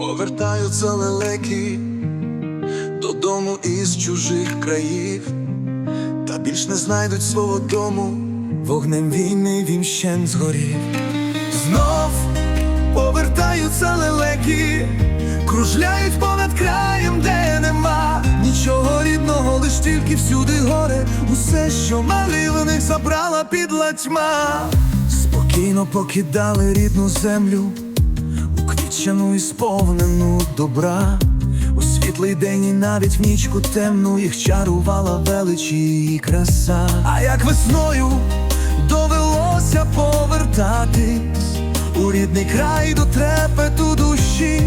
повертаються лелеки додому із чужих країв, та більш не знайдуть свого дому, вогнем війни він щен згорів. Знов повертаються лелеки, кружляють понад краєм, де нема нічого рідного, лиш тільки всюди горе, усе, що мали в них забрала підла тьма. Спокійно покидали рідну землю, уквічену і сповнену добра. У світлий день і навіть в нічку темну їх чарувала велич і краса. А як весною довелося повертатись у рідний край до трепету душі,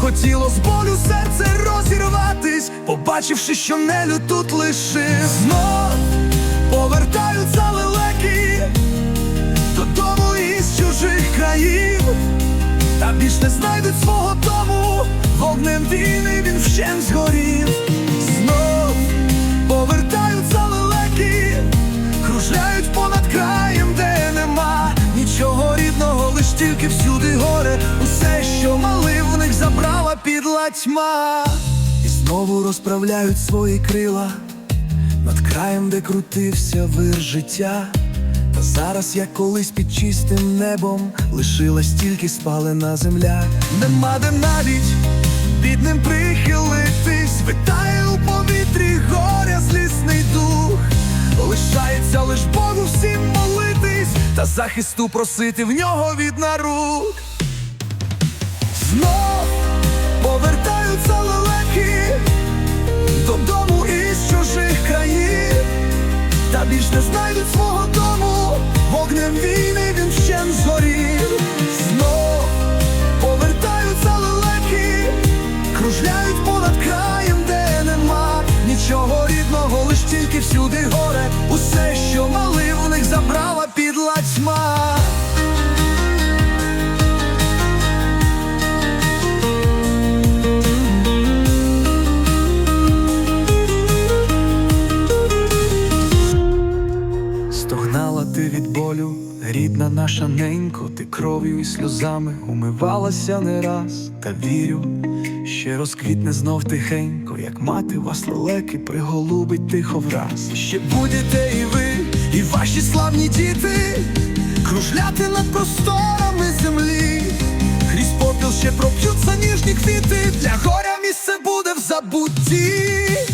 хотіло з болю серце розірватись, побачивши, що нелю тут лишив. Знов повертаються не знайдуть свого дому, вогнем війни він вщен згорів. Знов повертаються лелеки, кружляють понад краєм, де нема нічого рідного, лиш тільки всюди горе, усе, що мали в них забрала підла тьма, і знову розправляють свої крила над краєм, де крутився вир життя. Зараз, як колись під чистим небом, лишилась тільки спалена земля, нема де навіть бідним прихилитись, витає у повітрі горя злісний дух, лишається лиш Богу всім молитись, та захисту просити в нього від нарук. Знов від болю, рідна наша ненько, ти кров'ю і сльозами умивалася не раз, та вірю, ще розквітне знов тихенько, як мати вас лелеки приголубить тихо враз. Ще будете і ви, і ваші славні діти, кружляти над просторами землі, крізь попіл ще проп'ються ніжні квіти, для горя місце буде в забутті.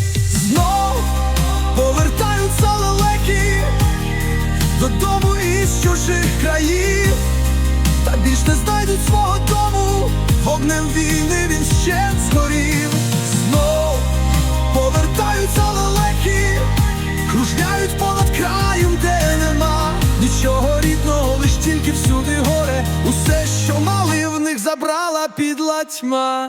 Більш не знайдуть свого дому, вогнем війни він ще згорів. Знов повертаються лелеки, кружляють понад краєм, де нема нічого рідного, лиш тільки всюди горе, усе, що мали в них забрала підла тьма.